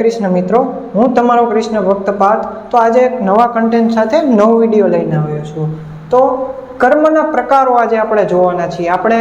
કૃષ્ણ મિત્રો, હું તમારો કૃષ્ણ ભક્ત પાર્થ તો આજે એક નવા કન્ટેન્ટ સાથે નવો વીડિયો લઈને આવ્યો છું. તો કર્મના પ્રકારો આજે આપણે જોવાના છીએ. આપણે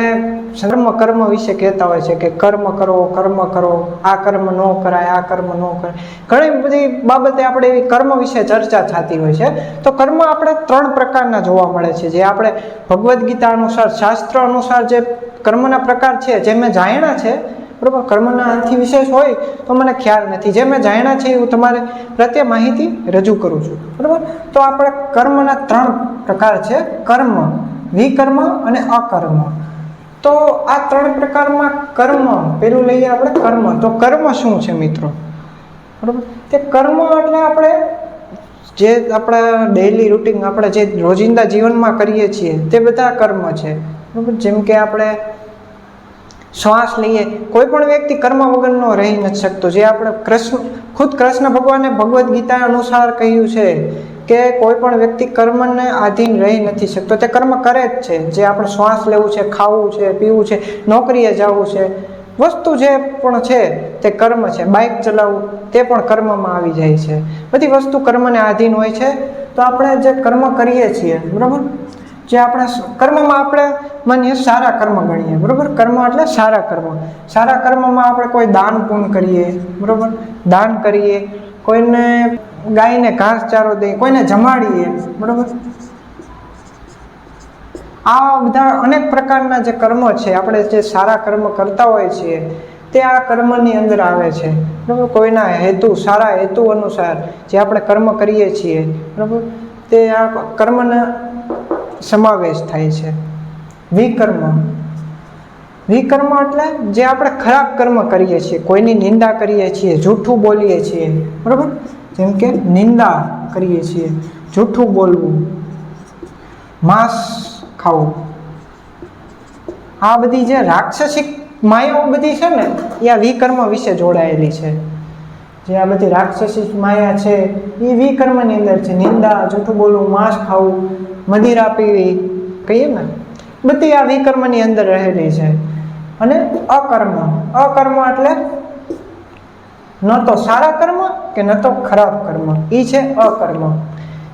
કર્મ કર્મ વિશે કહેતા હોય છે કે કર્મ કરો કર્મ કરો, આ કર્મ ન કરાય, આ કર્મ ન કરાય. ઘણી બધી બાબતે આપણે એવી કર્મ વિશે ચર્ચા થતી હોય છે. તો કર્મ આપણે ત્રણ પ્રકારના જોવા મળે છે. જે આપણે ભગવદ્ ગીતા અનુસાર, શાસ્ત્ર અનુસાર જે કર્મના પ્રકાર છે, જે મેં જાણ્યા છે બરોબર? કર્મના અંથી વિશેષ હોય તો મને ખ્યાલ નથી. જે મેં જાણ્યા છે હું તમારે પ્રત્યે માહિતી રજૂ કરું છું. બરોબર? તો આપણે કર્મના ત્રણ પ્રકાર છે. કર્મ, વિકર્મ અને અકર્મ. તો આ ત્રણ પ્રકારમાં કર્મ, પેલું લઈએ આપણે કર્મ. તો કર્મ શું છે મિત્રો? બરોબર? તે કર્મ એટલે આપણે જે આપણા ડેઈલી રૂટીન આપણે જે રોજિંદા જીવનમાં કરીએ છીએ તે બધા કર્મ છે. બરાબર? જેમ કે આપણે શ્વાસ લઈએ, કોઈ પણ વ્યક્તિ કર્મ વગરનો રહી નથી શકતો. જે આપણે કૃષ્ણ, ખુદ કૃષ્ણ ભગવાને ભગવદ્ ગીતા અનુસાર કહ્યું છે કે કોઈ પણ વ્યક્તિ કર્મને આધીન રહી નથી શકતો. તે કર્મ કરે જ છે. જે આપણે શ્વાસ લેવું છે, ખાવું છે, પીવું છે, નોકરીએ જવું છે, વસ્તુ જે પણ છે તે કર્મ છે. બાઇક ચલાવવું, તે પણ કર્મમાં આવી જાય છે. બધી વસ્તુ કર્મને આધીન હોય છે. તો આપણે જે કર્મ કરીએ છીએ, બરાબર? જે આપણે કર્મમાં આપણે માનીએ સારા કર્મ ગણીએ, બરાબર? કર્મ એટલે સારા કર્મ. સારા કર્મમાં આપણે કોઈ દાન પૂર્ણ કરીએ, બરાબર? દાન કરીએ, કોઈને ગાયને ઘાસ ચારો દઈએ, કોઈને જમાડીએ, બરાબર? આ બધા અનેક પ્રકારના જે કર્મ છે, આપણે જે સારા કર્મ કરતા હોઈએ છીએ, તે આ કર્મની અંદર આવે છે, બરાબર? કોઈના હેતુ, સારા હેતુ અનુસાર જે આપણે કર્મ કરીએ છીએ, બરાબર? તે આ કર્મના સમાવેશ થાય છે. વિકર્મ. વિકર્મ એટલે જે આપણે ખરાબ કર્મ કરીએ છીએ, કોઈની નિંદા કરીએ છીએ, જૂઠું બોલીએ છીએ. બરાબર? જેમ કે નિંદા કરીએ છીએ, જૂઠું બોલવું. માંસ ખાવું. આ બધી જે રાક્ષસિક માયાઓ બધી છે ને, એ આ વિકર્મ વિશે જોડાયેલી છે. જે આ બધી રાક્ષસિક માયા છે, એ વિકર્મની અંદર છે. નિંદા, જૂઠું બોલવું, માંસ ખાવું મદિરા પીવી, કહીએ ને? બધી આ વિકર્મની અંદર રહેલી છે. અને અકર્મ અકર્મ એટલે ન તો સારા કર્મ કે ન તો ખરાબ કર્મ. એ છે અકર્મ.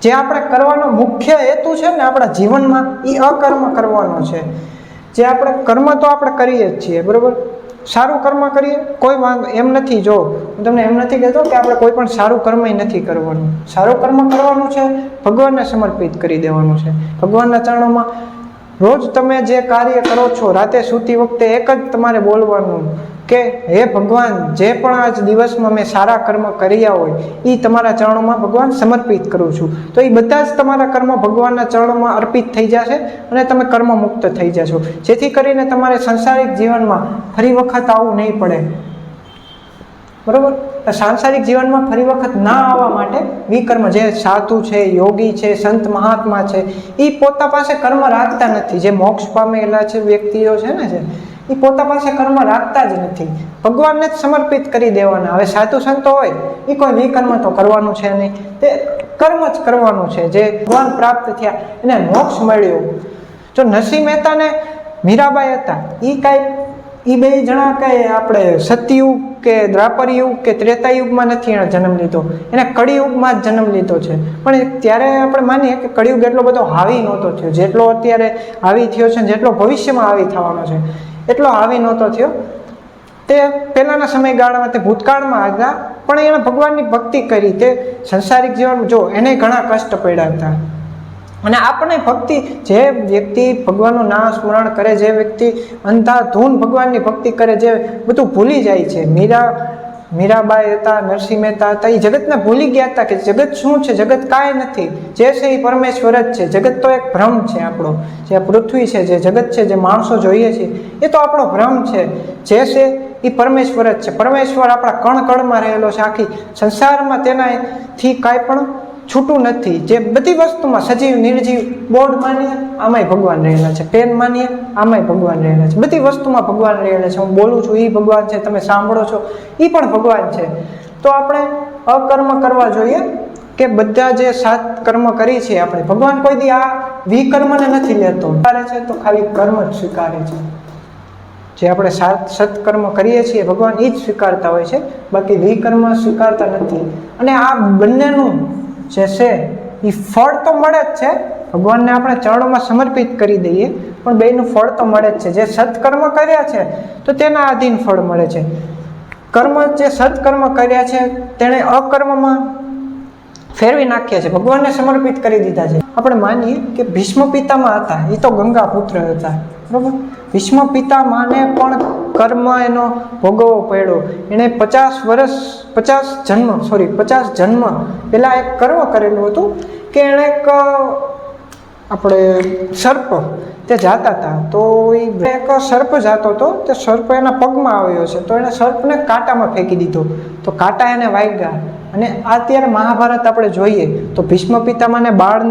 જે આપણે કરવાનો મુખ્ય હેતુ છે ને આપણા જીવનમાં એ અકર્મ કરવાનો છે. જે આપણે કર્મ તો આપણે કરીએ જ છીએ, બરાબર? સારું કર્મ કરીએ? કોઈ વાંધો, એમ નથી. જો, હું તમને એમ નથી કહેતો કે આપણે કોઈ પણ સારું કર્મ નથી કરવાનું. સારું કર્મ કરવાનું છે, ભગવાનને સમર્પિત કરી દેવાનું છે. ભગવાનના ચરણોમાં રોજ તમે જે કાર્ય કરો છો, રાતે સૂતી વખતે એક જ તમારે બોલવાનું. કે હે ભગવાન, જે પણ આજ દિવસમાં મેં સારા કર્મ કર્યા હોય એ તમારા ચરણોમાં ભગવાન સમર્પિત કરું છું. તો એ બધા જ તમારા કર્મ ભગવાનના ચરણોમાં અર્પિત થઈ જશે અને તમે કર્મ મુક્ત થઈ જશો. જેથી કરીને તમારે સંસારિક જીવનમાં ફરી વખત આવવું નહીં પડે. બરોબર? સાંસારિક જીવનમાં ફરી વખત ના આવવા માટે વિકર્મ જે સાધુ છે, યોગી છે, સંત મહાત્મા છે એ પોતા પાસે કર્મ રાખતા નથી. જે મોક્ષ પામેલા છે વ્યક્તિઓ છે ને જે એ પોતા પાસે કર્મ રાખતા જ નથી. ભગવાનને જ સમર્પિત કરી દેવાના. હવે સાધુ સંતો હોય, એ કોઈ નિકર્મ તો કરવાનું છે નહીં. તે કર્મ જ કરવાનું છે. જે ભગવાન પ્રાપ્ત થયા, એને મોક્ષ મળ્યો. જો નરસિંહ મહેતાને મીરાબાઈ હતા એ કાંઈ એ બે જણા કાંઈ આપણે સતયુગ કે દ્વાપર યુગ કે ત્રેતા યુગમાં નથી એણે જન્મ લીધો. એને કળિયુગમાં જ જન્મ લીધો છે. પણ ત્યારે આપણે માનીએ કે કળિયુગ એટલો બધો હાવી નહોતો થયો. જેટલો અત્યારે હાવી થયો છે જેટલો ભવિષ્યમાં હાવી થવાનો છે. એટલો હાવી નહોતો થયો. તે પહેલાંના સમયગાળામાં તે ભૂતકાળમાં હતા પણ એણે ભગવાનની ભક્તિ કરી. તે સંસારિક જીવન, જો એને ઘણા કષ્ટ પડ્યા હતા. અને આપણે ભક્તિ, જે વ્યક્તિ ભગવાનનું નામ સ્મરણ કરે, જે વ્યક્તિ અંધાધૂન ભગવાનની ભક્તિ કરે, જે બધું ભૂલી જાય છે. મીરા મીરાબાઈ હતા, નરસિંહ મહેતા હતા એ જગતને ભૂલી ગયા હતા કે જગત શું છે, જગત કાંઈ નથી. જે છે એ પરમેશ્વર જ છે. જગત તો એક ભ્રમ છે આપણો. જે પૃથ્વી છે, જે જગત છે, જે માણસો જોઈએ છે, એ તો આપણો ભ્રમ છે. જે છે એ પરમેશ્વર જ છે. પરમેશ્વર આપણા કણ કણમાં રહેલો છે. આખી સંસારમાં તેનાથી કાંઈ પણ છૂટું નથી. જે બધી વસ્તુમાં સજીવ, નિર્જીવ, બોર્ડ માનીએ, આમાંય ભગવાન રહેલા છે. પેન માનીએ, આમાંય ભગવાન રહેલા છે. બધી વસ્તુમાં ભગવાન રહેલા છે. હું બોલું છું એ ભગવાન છે, તમે સાંભળો છો એ પણ ભગવાન છે. તો આપણે અકર્મ કરવા જોઈએ કે બધા જે સાત કર્મ કરી છે આપણે. ભગવાન કોઈ દી આ વિકર્મને નથી લેતો. સ્વીકારે છે તો ખાલી કર્મ જ સ્વીકારે છે. જે આપણે સાત સત્કર્મ કરીએ છીએ, ભગવાન એ જ સ્વીકારતા હોય છે. બાકી વિકર્મ સ્વીકારતા નથી. અને આ બંનેનું જે છે એ ફળ તો મળે જ છે. ભગવાનને આપણે ચરણોમાં સમર્પિત કરી દઈએ, પણ બેનું ફળ તો મળે જ છે. જે સત્કર્મ કર્યા છે, તો તેના આધીન ફળ મળે છે. કર્મ જે સત્કર્મ કર્યા છે, તેણે અકર્મમાં ફેરવી નાખ્યા છે. ભગવાનને સમર્પિત કરી દીધા છે. આપણે માનીએ કે ભીષ્મ પિતામાં હતા. એ તો ગંગા પુત્ર હતા. બરોબર? ભીષ્મ પિતામાને પણ કર્મ એનો ભોગવવો પડ્યો. એણે પચાસ વર્ષ, પચાસ જન્મ સોરી પચાસ જન્મ પહેલાં એક કર્મ કરેલું હતું કે એણે એક આપણે સર્પ તે જાતા હતા. તો એ એક સર્પ જાતો હતો, તે સર્પ એના પગમાં આવ્યો છે. તો એણે સર્પને કાંટામાં ફેંકી દીધો. તો કાંટા એને વાગ્યા અને અત્યારે મહાભારત આપણે જોઈએ તો ભીષ્મ પિતામાને બાળ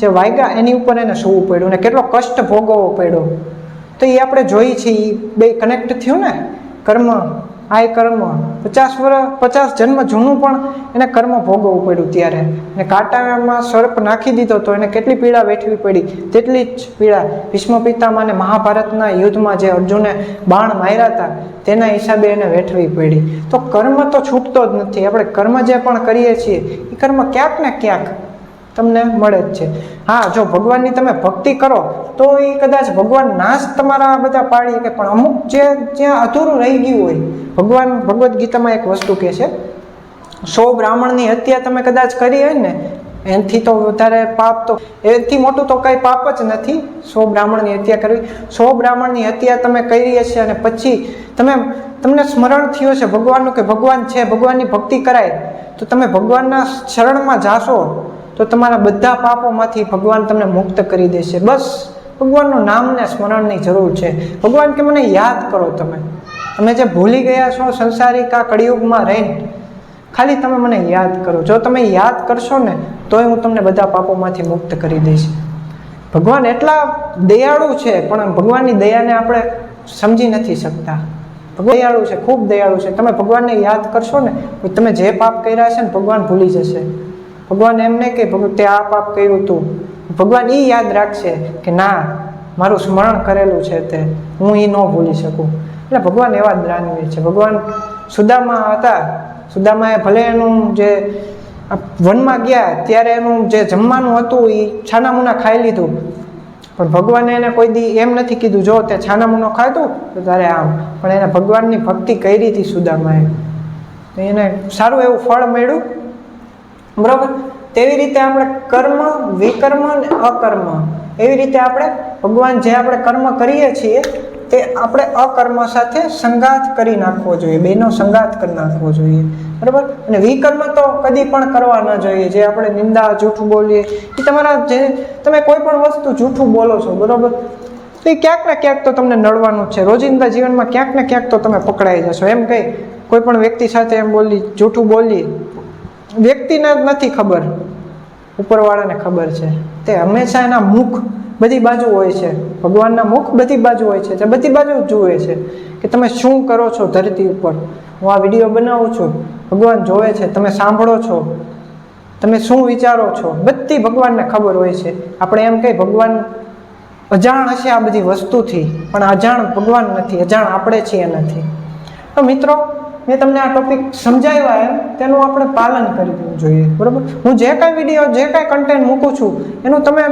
જે વાગ્યા એની ઉપર એને સૂવું પડ્યું અને કેટલો કષ્ટ ભોગવવો પડ્યો. તો એ આપણે જોઈએ છીએ એ બે કનેક્ટ થયું ને, કર્મ, આ કર્મ. પચાસ વર્ષ પચાસ જન્મ જૂનું પણ એને કર્મ ભોગવવું પડ્યું ત્યારે. અને કાંટામાં સર્પ નાખી દીધો તો એને કેટલી પીડા વેઠવી પડી? તેટલી જ પીડા. ભીષ્મ પિતામાં અને મહાભારતના યુદ્ધમાં જે અર્જુને બાણ માર્યા હતા, તેના હિસાબે એને વેઠવી પડી. તો કર્મ તો છૂટતો જ નથી. આપણે કર્મ જે પણ કરીએ છીએ એ કર્મ ક્યાંક ને ક્યાંક તમને મળે જ છે. હા, જો ભગવાનની તમે ભક્તિ કરો, તો એ કદાચ ભગવાન નાશ તમારા બધા પાડી શકે, પણ અમુક જે જ્યાં અધૂરું રહી ગયું હોય, ભગવાન ભગવદ્ ગીતામાં એક વસ્તુ કહે છે, સો બ્રાહ્મણની હત્યા તમે કદાચ કરી હોય ને, એનાથી તો વધારે પાપ તો એથી મોટું તો કંઈ પાપ જ નથી, સો બ્રાહ્મણની હત્યા કરવી. સો બ્રાહ્મણની હત્યા તમે કરી હશે અને પછી તમે, તમને સ્મરણ થયું છે ભગવાનનું કે ભગવાન છે, ભગવાનની ભક્તિ કરાય, તો તમે ભગવાનના શરણમાં જાશો તો તમારા બધા પાપોમાંથી ભગવાન તમને મુક્ત કરી દેશે. બસ, ભગવાનનું નામને સ્મરણની જરૂર છે. ભગવાન કે મને યાદ કરો તમે. તમે જે ભૂલી ગયા છો સંસારિકા કળિયુગમાં રહીને, ખાલી તમે મને યાદ કરો. જો તમે યાદ કરશો ને, તોય હું તમને બધા પાપોમાંથી મુક્ત કરી દઈશ. ભગવાન એટલા દયાળુ છે, પણ ભગવાનની દયાને આપણે સમજી નથી શકતા. દયાળુ છે, ખૂબ દયાળુ છે. તમે ભગવાનને યાદ કરશો ને તમે જે પાપ કર્યા છે ને, ભગવાન ભૂલી જશે. ભગવાન એમ નહીં કે તે આ પાપ કર્યું હતું ભગવાન એ યાદ રાખશે કે, ના, મારું સ્મરણ કરેલું છે તે. હું એ ન ભૂલી શકું. એટલે ભગવાન એવા દાનવીર છે. ભગવાન સુદામા હતા. સુદામાએ ભલે એનું જે વનમાં ગયા, ત્યારે એનું જે જમવાનું હતું એ છાનામુના ખાઈ લીધું. પણ ભગવાને એને કોઈ દી એમ નથી કીધું, જો, તે છાનામુનો ખાધું, તો તારે આમ. પણ એને ભગવાનની ભક્તિ કરી હતી સુદામાએ. તો એને સારું એવું ફળ મળ્યું. બરાબર? તેવી રીતે આપણે કર્મ, વિકર્મ અને અકર્મ. એવી રીતે આપણે ભગવાન જે આપણે કર્મ કરીએ છીએ, તે આપણે અકર્મ સાથે સંગાત કરી નાખવો જોઈએ, બેનો સંગાત કરી નાખવો જોઈએ. બરાબર? અને વિકર્મ તો કદી પણ કરવા ન જોઈએ. જે આપણે નિંદા, જૂઠું બોલીએ, એ તમારા જે, તમે કોઈ પણ વસ્તુ જૂઠું બોલો છો, બરાબર? તો એ ક્યાંક ને ક્યાંક તો તમને નડવાનું છે. રોજિંદા જીવનમાં ક્યાંક ને ક્યાંક તો તમે પકડાઈ જશો. એમ કંઈ કોઈ પણ વ્યક્તિ સાથે એમ બોલી, જૂઠું બોલી વ્યક્તિને નથી ખબર. ઉપરવાળાને ખબર છે. તે હંમેશા એના મુખ બધી બાજુ હોય છે. ભગવાનના મુખ બધી બાજુ હોય છે. તે બધી બાજુ જુએ છે કે તમે શું કરો છો ધરતી ઉપર. હું આ વીડિયો બનાવું છું. ભગવાન જોવે છે. તમે સાંભળો છો. તમે શું વિચારો છો? બધી ભગવાનને ખબર હોય છે. આપણે એમ કહી ભગવાન અજાણ હશે આ બધી વસ્તુથી. પણ અજાણ ભગવાન નથી. અજાણ આપણે છીએ નથી. તો મિત્રો મેં તમને આ ટોપિક સમજાવ્યા એમ, તેનું આપણે પાલન કરી દેવું જોઈએ, બરાબર? હું જે કાંઈ વીડિયો જે કાંઈ કન્ટેન્ટ મૂકું છું, એનું તમે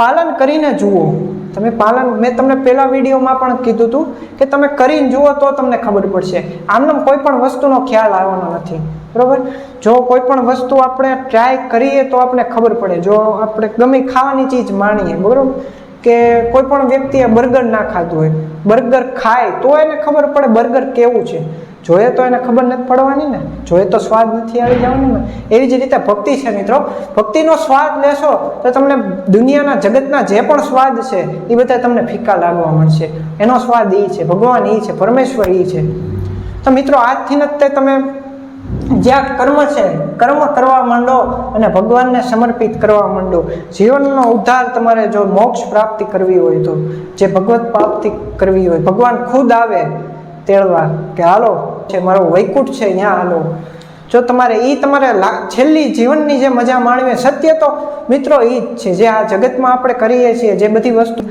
પાલન કરીને જુઓ. તમે પાલન, મેં તમને પહેલા વિડીયોમાં પણ કીધું હતું કે તમે કરીને જુઓ તો તમને ખબર પડશે. આમનામ કોઈ પણ વસ્તુનો ખ્યાલ આવવાનો નથી, બરાબર? જો કોઈ પણ વસ્તુ આપણે ટ્રાય કરીએ તો આપણે ખબર પડે. જો આપણે ગમે ખાવાની ચીજ માણીએ, બરાબર? કે કોઈ પણ વ્યક્તિએ બર્ગર ના ખાધું હોય, બર્ગર ખાય તો એને ખબર પડે બર્ગર કેવું છે. જોઈએ તો એને ખબર નથી પડવાની ને. જોઈએ તો સ્વાદ નથી આવી જવાનો ને. એવી જ રીતે ભક્તિ છે મિત્રો. ભક્તિનો સ્વાદ લેશો તો તમને દુનિયાના જગતના જે પણ સ્વાદ છે, એ બધા તમને ફીકા લાગવા મળશે એનો સ્વાદ એ છે, ભગવાન એ છે, પરમેશ્વર એ છે. તો મિત્રો, આજથી તે તમે જ્યાં કર્મ છે, કર્મ કરવા માંડો અને ભગવાનને સમર્પિત કરવા માંડો. જીવનનો ઉદ્ધાર તમારે જો મોક્ષ પ્રાપ્તિ કરવી હોય તો, જે ભગવત પ્રાપ્તિ કરવી હોય, ભગવાન ખુદ આવે તેડવા કે, હાલો છે, મારો વૈકુંઠ છે ત્યાં આલો જો તમારે એ તમારે છેલ્લી જીવનની જે મજા માણવી સત્ય તો મિત્રો એ જ છે, જે આ જગતમાં આપણે કરીએ છીએ, જે બધી વસ્તુ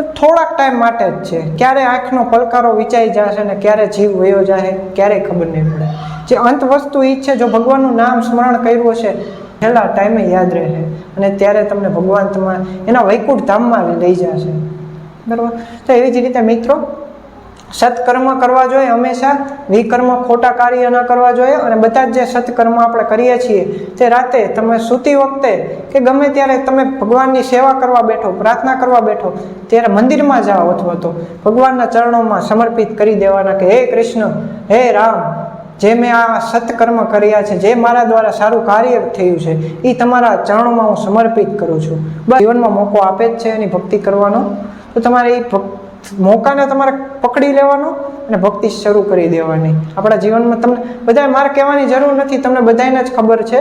થોડાક ટાઈમ માટે જ છે. ક્યારે આંખનો પલકારો વિચાઈ જશે ને ક્યારે જીવ વયો જશે ક્યારેય ખબર નહીં પડે. જે અંત વસ્તુ એ છે, જો ભગવાનનું નામ સ્મરણ કર્યું હશે, છેલ્લા ટાઈમે યાદ રહે. અને ત્યારે તમને ભગવાન તમારા એના વૈકુંઠ ધામમાં લઈ જશે. બરાબર? તો એવી જ રીતે મિત્રો સત્કર્મ કરવા જોઈએ હંમેશા વિકર્મ ખોટા કાર્ય ન કરવા જોઈએ અને બધા જ જે સત્કર્મ આપણે કરીએ છીએ તે રાતે તમે સૂતી વખતે કે ગમે ત્યારે તમે ભગવાનની સેવા કરવા બેઠો, પ્રાર્થના કરવા બેઠો, ત્યારે મંદિરમાં જાઓ અથવા તો ભગવાનના ચરણોમાં સમર્પિત કરી દેવાના કે, હે કૃષ્ણ, હે રામ, જે મેં આ સત્કર્મ કર્યા છે, જે મારા દ્વારા સારું કાર્ય થયું છે એ તમારા ચરણોમાં હું સમર્પિત કરું છું. બસ જીવનમાં મોકો આપે જ છે એની ભક્તિ કરવાનો. તો તમારે એ ભક્તિ મોકાને તમારે પકડી લેવાનો અને ભક્તિ શરૂ કરી દેવાની. આપણા જીવનમાં તમને બધા મારે કહેવાની જરૂર નથી. તમને બધાને જ ખબર છે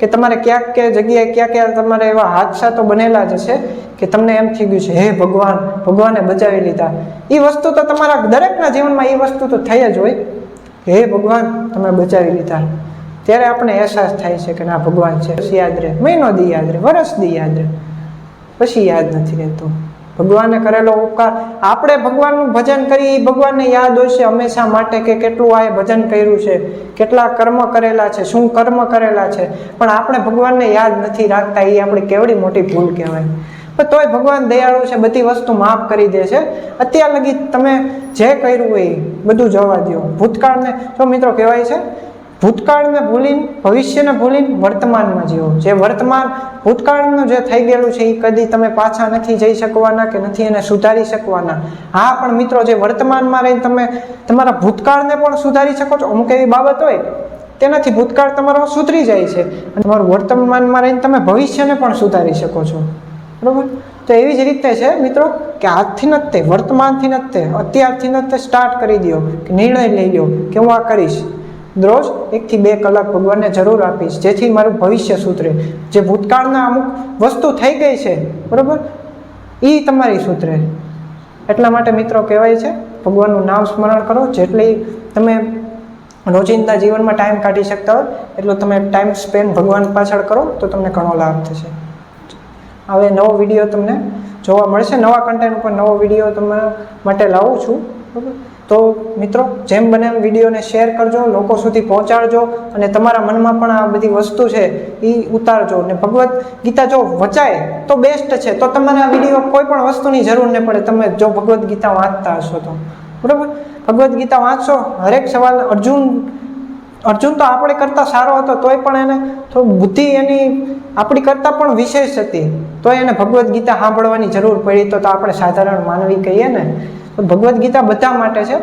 કે તમારે ક્યાંક ક્યાંક જગ્યાએ ક્યાં ક્યાં તમારે એવા હાદસા તો બનેલા જ હશે કે તમને એમ થઈ ગયું છે, હે ભગવાન, ભગવાને બચાવી લીધા. એ વસ્તુ તો તમારા દરેકના જીવનમાં એ વસ્તુ તો થઈ જ હોય કે, હે ભગવાન, તમે બચાવી લીધા. ત્યારે આપણે અહેસાસ થાય છે કે ના, ભગવાન છે. યાદ રહે. મહિનો દી યાદ રહે, વરસ દી યાદ રહે. પછી યાદ નથી રહેતું. ભગવાને કરેલો ઉપકાર. આપણે ભગવાનનું ભજન કરી, એ ભગવાનને યાદ હોય હંમેશા માટે કે કેટલું આ ભજન કર્યું છે, કેટલા કર્મ કરેલા છે, શું કર્મ કરેલા છે. પણ આપણે ભગવાનને યાદ નથી રાખતા, એ આપણી કેવડી મોટી ભૂલ કહેવાય. પણ તોય ભગવાન દયાળુ છે, બધી વસ્તુ માફ કરી દે છે. અત્યાર લગી તમે જે કર્યું હોય બધું જવા દો ભૂતકાળને જો મિત્રો કહેવાય છે ભૂતકાળને ભૂલીને, ભવિષ્યને ભૂલીને વર્તમાનમાં જીવો. જે વર્તમાન ભૂતકાળનું જે થઈ ગયેલું છે, એ કદી તમે પાછા નથી જઈ શકવાના કે નથી એને સુધારી શકવાના. હા, પણ મિત્રો, જે વર્તમાનમાં રહીને તમે તમારા ભૂતકાળને પણ સુધારી શકો છો. અમુક એવી બાબત હોય, તેનાથી ભૂતકાળ તમારો સુધરી જાય છે. અને તમારું વર્તમાનમાં રહીને તમે ભવિષ્યને પણ સુધારી શકો છો. બરાબર? તો એવી જ રીતે છે, મિત્રો, કે આજથી નથી વર્તમાનથી નથી અત્યારથી નથી સ્ટાર્ટ કરી દો, કે નિર્ણય લઈ લો, કે હું આ કરીશ. રોજ એકથી બે કલાક ભગવાનને જરૂર આપીશ, જેથી મારું ભવિષ્ય સુધરે. જે ભૂતકાળના અમુક વસ્તુ થઈ ગઈ છે, બરાબર? એ તમારી સુધરે. એટલા માટે મિત્રો કહેવાય છે, ભગવાનનું નામ સ્મરણ કરો. જેટલી તમે રોજિંદા જીવનમાં ટાઈમ કાઢી શકતા હોય, એટલો તમે ટાઈમ સ્પેન્ડ ભગવાન પાછળ કરો, તો તમને ઘણો લાભ થશે. હવે નવો વીડિયો તમને જોવા મળશે. નવા કન્ટેન્ટ ઉપર નવો વીડિયો તમારા માટે લાવું છું, બરાબર? તો મિત્રો, જેમ બને એમ વિડીયોને શેર કરજો, લોકો સુધી પહોંચાડજો અને તમારા મનમાં પણ આ બધી વસ્તુ છે એ ઉતારજો. અને ભગવદ્ ગીતા જો વચાય, તો બેસ્ટ છે. તો તમારે આ વીડિયો કોઈ પણ વસ્તુની જરૂર નહીં પડે. તમે જો ભગવદ્ ગીતા વાંચતા હશો તો. બરાબર? ભગવદ્ ગીતા વાંચશો? હરેક સવાલ અર્જુન અર્જુન તો આપણે કરતાં સારો હતો, તોય પણ એને થોડું બુદ્ધિ એની આપણી કરતાં પણ વિશેષ હતી. તોય એને ભગવદ્ ગીતા સાંભળવાની જરૂર પડી તો તો આપણે સાધારણ માનવી કહીએ ને તો ભગવદ્ ગીતા બધા માટે છે.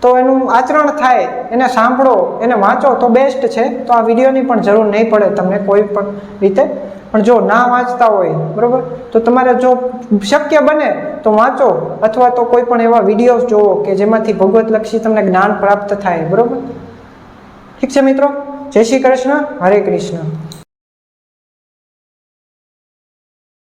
તો એનું આચરણ થાય, એને સાંભળો, એને વાંચો તો બેસ્ટ છે. તો આ વિડીયોની પણ જરૂર નહીં પડે તમને કોઈ પણ રીતે. પણ જો ના વાંચતા હોય, બરાબર? તો તમારે જો શક્ય બને તો વાંચો, અથવા તો કોઈ પણ એવા વિડીયોઝ જુઓ કે જેમાંથી ભગવતલક્ષી તમને જ્ઞાન પ્રાપ્ત થાય, બરાબર? ઠીક છે મિત્રો? જય શ્રી કૃષ્ણ, હરે કૃષ્ણ.